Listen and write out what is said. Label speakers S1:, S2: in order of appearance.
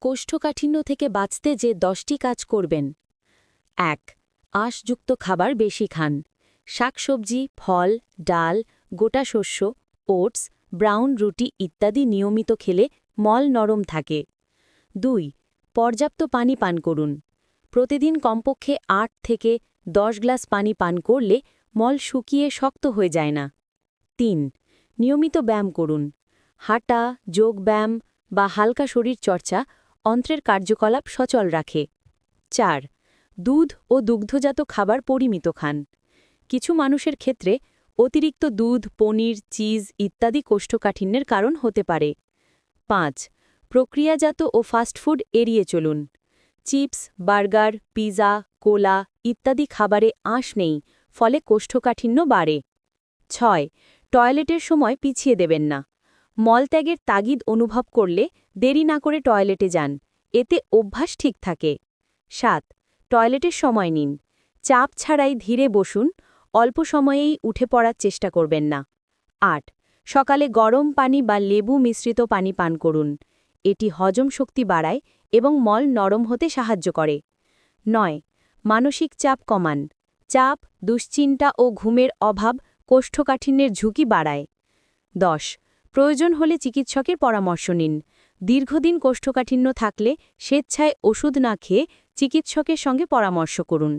S1: কোষ্ঠকাঠিন্য থেকে বাঁচতে যে দশটি কাজ করবেন। এক, আঁশযুক্ত খাবার বেশি খান। শাকসবজি, ফল, ডাল, গোটা শস্য, ওটস, ব্রাউন রুটি ইত্যাদি নিয়মিত খেলে মল নরম থাকে। দুই, পর্যাপ্ত পানি পান করুন। প্রতিদিন কমপক্ষে আট থেকে দশ গ্লাস পানি পান করলে মল শুকিয়ে শক্ত হয়ে যায় না। তিন, নিয়মিত ব্যায়াম করুন। হাঁটা, যোগব্যায়াম বা হালকা শরীর চর্চা অন্ত্রের কার্যকলাপ সচল রাখে। চার, দুধ ও দুগ্ধজাত খাবার পরিমিত খান। কিছু মানুষের ক্ষেত্রে অতিরিক্ত দুধ, পনির, চিজ ইত্যাদি কোষ্ঠকাঠিন্যের কারণ হতে পারে। পাঁচ, প্রক্রিয়াজাত ও ফাস্টফুড এড়িয়ে চলুন। চিপস, বার্গার, পিজা, কোলা ইত্যাদি খাবারে আঁশ নেই, ফলে কোষ্ঠকাঠিন্য বাড়ে। ছয়, টয়লেটের সময় পিছিয়ে দেবেন না। মলত্যাগের তাগিদ অনুভব করলে দেরি না করে টয়লেটে যান। এতে অভ্যাস ঠিক থাকে। সাত, টয়লেটের সময় নিন। চাপ ছাড়াই ধীরে বসুন, অল্প সময়েই উঠে পড়ার চেষ্টা করবেন না। আট, সকালে গরম পানি বা লেবু মিশ্রিত পানি পান করুন। এটি হজম শক্তি বাড়ায় এবং মল নরম হতে সাহায্য করে। নয়, মানসিক চাপ কমান। চাপ, দুশ্চিন্তা ও ঘুমের অভাব কোষ্ঠকাঠিন্যের ঝুঁকি বাড়ায়। দশ প্রয়োজন হলে চিকিৎসকের পরামর্শ নিন। দীর্ঘদিন কোষ্ঠকাঠিন্য থাকলে স্বেচ্ছায় ওষুধ না খেয়ে চিকিৎসকের সঙ্গে পরামর্শ করুন।